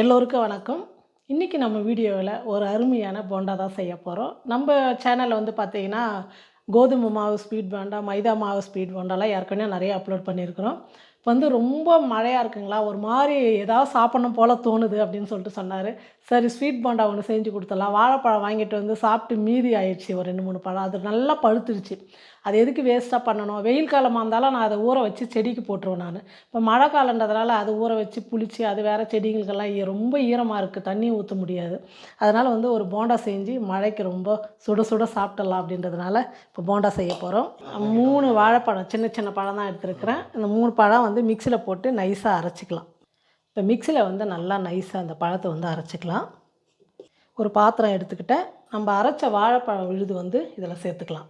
எல்லோருக்கும் வணக்கம். இன்றைக்கி நம்ம வீடியோவில் ஒரு அருமையான போண்டா தான் செய்ய போகிறோம் நம்ம சேனலில் வந்து பார்த்தீங்கன்னா கோதுமை மாவு ஸ்வீட் போண்டா மைதா மாவு ஸ்வீட் போண்டாலாம் ஏற்கனவே நிறைய அப்லோட் பண்ணியிருக்கிறோம். இப்போ வந்து ரொம்ப மழையாக இருக்குங்களா? ஒரு மாதிரி ஏதாவது சாப்பிடணும் போல் தோணுது அப்படின்னு சொல்லிட்டு சொன்னார். சரி ஸ்வீட் போண்டா ஒன்று செஞ்சு கொடுத்துடலாம். வாழைப்பழம் வாங்கிட்டு வந்து சாப்பிட்டு மீதி ஆயிடுச்சு ஒரு ரெண்டு மூணு பழம். அது நல்லா பழுத்துடுச்சு அது எதுக்கு வேஸ்ட்டாக பண்ணணும்? வெயில் காலமாக இருந்தாலும் நான் அதை ஊற வச்சு செடிக்கு போட்டுருவேன் நான். இப்போ மழை காலன்றதுனால அது ஊற வச்சு புளிச்சு அது வேறு செடிகளுக்கெல்லாம் ரொம்ப ஈரமாக இருக்குது தண்ணி ஊற்ற முடியாது. அதனால் வந்து ஒரு போண்டா செஞ்சு மழைக்கு ரொம்ப சுட சுட சாப்பிடலாம் அப்படின்றதுனால இப்போ போண்டா செய்ய போகிறோம் மூணு வாழைப்பழம் சின்ன சின்ன பழம் தான் எடுத்துருக்கிறேன். இந்த மூணு பழம் வந்து மிக்சியில் போட்டு நைஸாக அரைச்சிக்கலாம். இப்போ மிக்சியில் வந்து நல்லா நைஸாக அந்த பழத்தை வந்து அரைச்சிக்கலாம். ஒரு பாத்திரம் எடுத்துக்கிட்டேன். நம்ம அரைச்ச வாழைப்பழம் விழுது வந்து இதில் சேர்த்துக்கலாம்.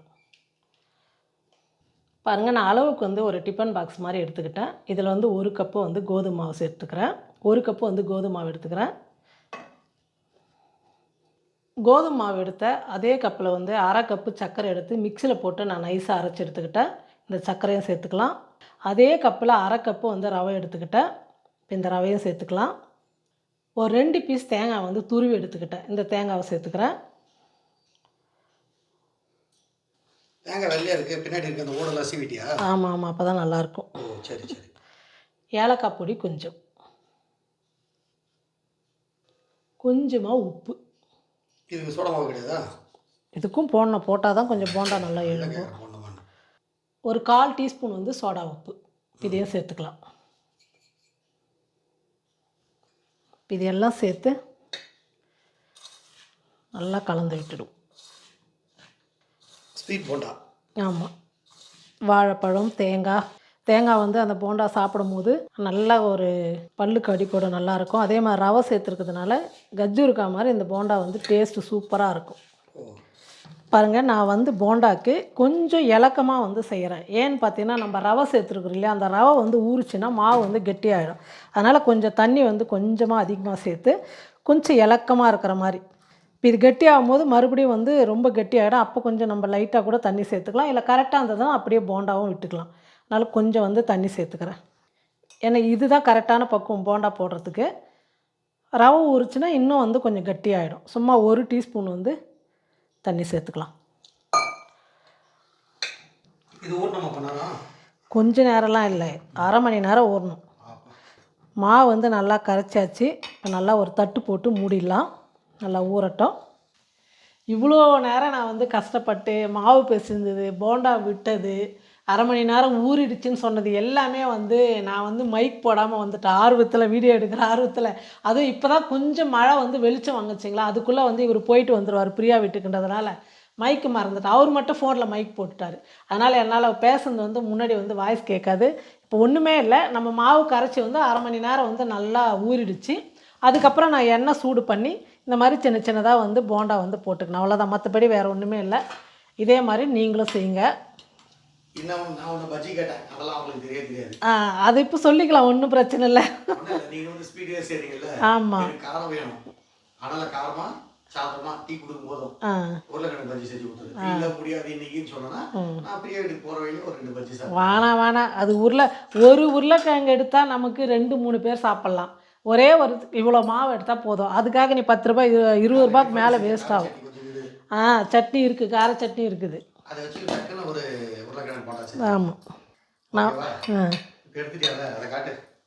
பாருங்கள் நான் அளவுக்கு வந்து ஒரு டிஃபன் பாக்ஸ் மாதிரி எடுத்துக்கிட்டேன். இதில் வந்து ஒரு கப்பு வந்து கோதுமை மாவு சேர்த்துக்கிறேன். ஒரு கப்பு வந்து கோதுமை மாவு எடுத்துக்கிறேன். கோதுமை மாவு எடுத்த அதே கப்பில் வந்து அரை கப்பு சர்க்கரை எடுத்து மிக்சியில் போட்டு நான் நைஸாக அரைச்சி எடுத்துக்கிட்டேன். இந்த சர்க்கரையும் சேர்த்துக்கலாம். அதே கப்பில் அரை கப்பு வந்து ரவை எடுத்துக்கிட்டேன். இப்போ இந்த ரவையும் சேர்த்துக்கலாம். ஒரு ரெண்டு பீஸ் தேங்காய் வந்து துருவி எடுத்துக்கிட்டேன். இந்த தேங்காவை சேர்த்துக்கிறேன். தேங்காய் வெள்ளையா இருக்கு பின்னாடி இருக்க அந்த ஓடெல்லாம் சீவிட்டியா? ஆமாம் ஆமாம் அப்போ தான் நல்லாயிருக்கும் ஓ சரி சரி. ஏலக்காய் பொடி கொஞ்சம். கொஞ்சமாக உப்பு. இதுக்கு சோடா மாவு கிடையாதா? இதுக்கும் போடணும் போட்டால் தான் கொஞ்சம் போண்டா நல்லா போடணுமான்னு ஒரு கால் டீஸ்பூன் வந்து சோடா உப்பு. இதையும் சேர்த்துக்கலாம். இதையெல்லாம் சேர்த்து நல்லா கலந்து விட்டுடும். ஸ்வீட் போண்டா. ஆமாம் வாழைப்பழம் தேங்காய். தேங்காய் வந்து அந்த போண்டா சாப்பிடும்போது நல்லா ஒரு பல்லுக்கு அடிப்படும் நல்லாயிருக்கும் அதே மாதிரி ரவை சேர்த்துருக்கிறதுனால கஜ்ஜூருக்கா மாதிரி இந்த போண்டா வந்து டேஸ்ட்டு சூப்பராக இருக்கும். பாருங்கள் நான் வந்து போண்டாக்கு கொஞ்சம் இலக்கமாக வந்து செய்கிறேன் ஏன்னு பார்த்தீங்கன்னா நம்ம ரவை சேர்த்துருக்குறோம் இல்லையா? அந்த ரவை வந்து ஊறுச்சுன்னா மாவு வந்து கெட்டியாயிடும். அதனால் கொஞ்சம் தண்ணி வந்து கொஞ்சமாக அதிகமாக சேர்த்து கொஞ்சம் இலக்கமாக இருக்கிற மாதிரி இப்போ இது கெட்டியாகும் போது மறுபடியும் வந்து ரொம்ப கெட்டியாகிடும் அப்போ கொஞ்சம் நம்ம லைட்டாக கூட தண்ணி சேர்த்துக்கலாம். இல்லை கரெக்டாக இருந்ததுன்னா அப்படியே போண்டாவும் விட்டுக்கலாம். அதனால் கொஞ்சம் வந்து தண்ணி சேர்த்துக்கிறேன். ஏன்னா இதுதான் கரெக்டான பக்குவம் போண்டா போடுறதுக்கு. ரவை ஊறுச்சுன்னா இன்னும் வந்து கொஞ்சம் கெட்டியாயிடும். சும்மா ஒரு டீஸ்பூன் வந்து தண்ணி சேர்த்துக்கலாம். கொஞ்ச நேரம்லாம் இல்லை. அரை மணி நேரம் ஊறணும். மாவு வந்து நல்லா கரைச்சாச்சு. இப்போ நல்லா ஒரு தட்டு போட்டு மூடிடலாம். நல்லா ஊறட்டும். இவ்வளோ நேரம் நான் வந்து கஷ்டப்பட்டு மாவு பிசைஞ்சது போண்டா விட்டது அரை மணி நேரம் ஊறிடுச்சுன்னு சொன்னது எல்லாமே வந்து நான் வந்து மைக் போடாமல் வந்துட்டேன் ஆர்வத்தில் வீடியோ எடுக்கிற ஆர்வத்தில். அதுவும் இப்போ தான் கொஞ்சம் மழை வந்து வெளிச்சம் வாங்குச்சிங்களா அதுக்குள்ளே வந்து இவர் போயிட்டு வந்துடுவார் பிரியா வீட்டுக்குன்றதுனால. மைக்கு மறந்துட்டு அவர் மட்டும் ஃபோனில் மைக் போட்டுட்டார். அதனால் என்னால் பேசுனது வந்து முன்னாடி வந்து வாய்ஸ் கேட்காது. இப்போ ஒன்றுமே இல்லை. நம்ம மாவு கரைச்சி வந்து அரை மணி நேரம் வந்து நல்லா ஊறிடுச்சு. அதுக்கப்புறம் நான் எண்ணெய் சூடு பண்ணி இந்த மாதிரி சின்ன சின்னதாக வந்து போண்டா வந்து போட்டுக்கணும். அவ்வளோதான் மற்றபடி வேறு ஒன்றுமே இல்லை. இதே மாதிரி நீங்களும் செய்யுங்க. அது இப்போ சொல்லிக்கலாம். ஒன்றும் பிரச்சனை இல்லை. ஆமாம் எனக்கு காரம் வேணும். அதனால காரமா சாப்பிடமா டீ கொடுக்கும் போதும் ஆ. உருளைக்கிழங்கு பஜ்ஜி செஞ்சு கொடுத்துரு டீல முடியாது இன்னைக்குன்னு சொன்னா நான் பிரியா வீட்டுக்கு போற வழியில ஒரு ரெண்டு பஜ்ஜி சாப்பிடுவேன். வேணாம் வேணாம் அது உருளை ஒரு உருளைக்கிழங்கு எடுத்தால் நமக்கு ரெண்டு மூணு பேர் சாப்பிட்லாம். ஒரே ஒரு இவ்வளோ மாவு எடுத்தால் போதும். அதுக்காக நீ பத்து ரூபாய் இரு- இருபது ரூபாய்க்கு மேலே வேஸ்ட் ஆகும். ஆ சட்னி இருக்குது கார சட்னி இருக்குது. ஆமாம் நான்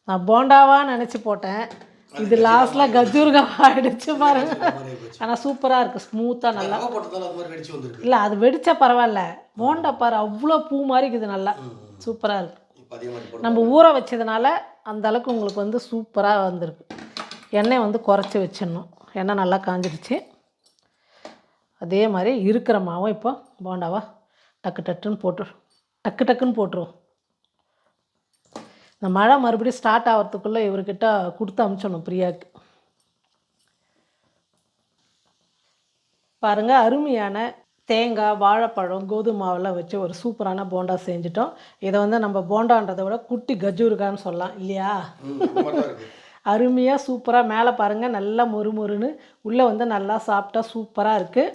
நான் போண்டாவா நினச்சி போட்டேன். இது லாஸ்ட்டில் கஜூர்காவா அடிச்சு பாருங்க. ஆனால் சூப்பராக இருக்குது ஸ்மூத்தாக நல்லா. இல்லை அது வெடிச்சா பரவாயில்ல. போண்டா பாரு அவ்வளோ பூ மாதிரி இருக்குது நல்லா. சூப்பராக இருக்குது நம்ம ஊற வச்சதுனால அந்த அளவுக்கு உங்களுக்கு வந்து சூப்பராக வந்திருக்கு. எண்ணெய் வந்து குறைச்சி வச்சிடணும். எண்ணெய் நல்லா காஞ்சிடுச்சு. அதே மாதிரி இருக்கிற மாவும் இப்போ போண்டாவா டக்கு டக்குன்னு போட்டு டக்கு டக்குன்னு போட்டுருவோம். இந்த மழை மறுபடியும் ஸ்டார்ட் ஆகிறதுக்குள்ளே இவர்கிட்ட கொடுத்து அமுச்சிடணும் பிரியாவுக்கு. பாருங்கள் அருமையான தேங்காய் வாழைப்பழம் கோதுமை மாவெல்லாம் வச்சு ஒரு சூப்பரான போண்டா செஞ்சிட்டோம். இதை வந்து நம்ம போண்டான்றதை விட குட்டி கஜூருக்கான்னு சொல்லலாம் இல்லையா? அருமையாக சூப்பராக மேலே பாருங்கள் நல்லா மொறு மொறுன்னு உள்ளே வந்து நல்லா சாப்பிட்டா சூப்பராக இருக்குது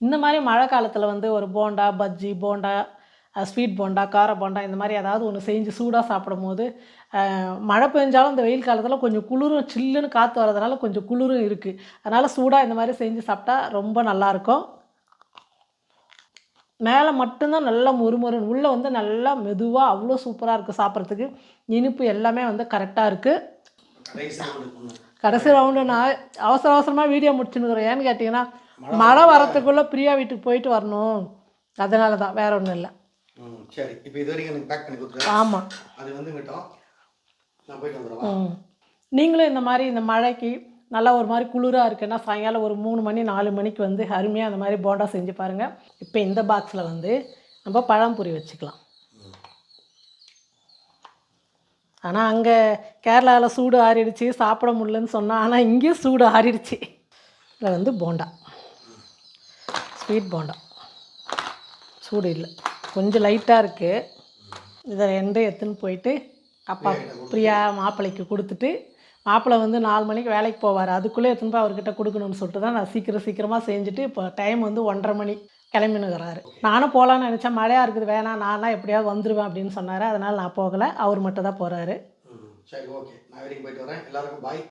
இந்த மாதிரி மழை காலத்தில் வந்து ஒரு போண்டா பஜ்ஜி போண்டா ஸ்வீட் போண்டா கார போண்டா இந்த மாதிரி ஏதாவது ஒன்று செஞ்சு சூடாக சாப்பிடும் போது மழை பெஞ்சாலும் இந்த வெயில் காலத்தில் கொஞ்சம் குளிரும் சில்லுன்னு காற்று வரதுனால கொஞ்சம் குளிரும் இருக்குது அதனால் சூடாக இந்த மாதிரி செஞ்சு சாப்பிட்டா ரொம்ப நல்லாயிருக்கும் மேலே மட்டும்தான் நல்லா முறுமுறுன்னு உள்ளே வந்து நல்லா மெதுவாக அவ்வளோ சூப்பராக இருக்குது சாப்பிட்றதுக்கு. இனிப்பு எல்லாமே வந்து கரெக்டாக இருக்குது கடைசி ரவுண்டு நான் அவசர அவசரமாக வீடியோ முடிச்சுன்னுக்குறேன் ஏன்னு கேட்டிங்கன்னா மழை வரத்துக்குள்ளே பிரியா வீட்டுக்கு போயிட்டு வரணும். அதனால தான் வேற ஒன்றும் இல்லை. சரி. இப்போ இது வரைக்கும் எனக்கு பேக் பண்ணி கொடுத்துரு ஆமாம் அது வந்து விட்டோம் நான் போயிட்டு வந்துடுவா? ம். நீங்களும் இந்த மாதிரி இந்த மழைக்கு நல்லா ஒரு மாதிரி குளிராக இருக்குன்னா சாயங்காலம் ஒரு மூணு மணி நாலு மணிக்கு வந்து அருமையாக அந்த மாதிரி போண்டா செஞ்சு பாருங்கள் இப்போ இந்த பாக்ஸில் வந்து நம்ம பழம்புரி வச்சுக்கலாம். ஆனால் அங்கே கேரளாவில் சூடு ஆறிடுச்சு சாப்பிட முடியலன்னு சொன்னால் ஆனால் இங்கேயும் சூடு ஆறிடுச்சு. இதில் வந்து போண்டா. ஸ்வீட் போண்டா. சூடு இல்லை. கொஞ்சம் லைட்டாக இருக்குது இதை ரெண்டும் எடுத்துன்னு போயிட்டு அப்பா பிரியா மாப்பிள்ளைக்கு கொடுத்துட்டு மாப்பிள்ளை வந்து நாலு மணிக்கு வேலைக்கு போவார். அதுக்குள்ளே எத்தனை போய் அவர்கிட்ட கொடுக்கணும்னு சொல்லிட்டு தான் நான் சீக்கிரம் சீக்கிரமாக செஞ்சுட்டு இப்போ டைம் வந்து ஒன்றரை மணி கிளம்பினுக்கிறாரு நானும் போகலான்னு நினச்சேன். மழையாக இருக்குது வேணாம் நான்லாம் எப்படியாவது வந்துடுவேன் அப்படின்னு சொன்னார். அதனால் நான் போகலை. அவர் மட்டும் தான் போகிறாரு சரி ஓகே நான் வரைக்கும் போயிட்டு வரேன். எல்லாருக்கும் பாய்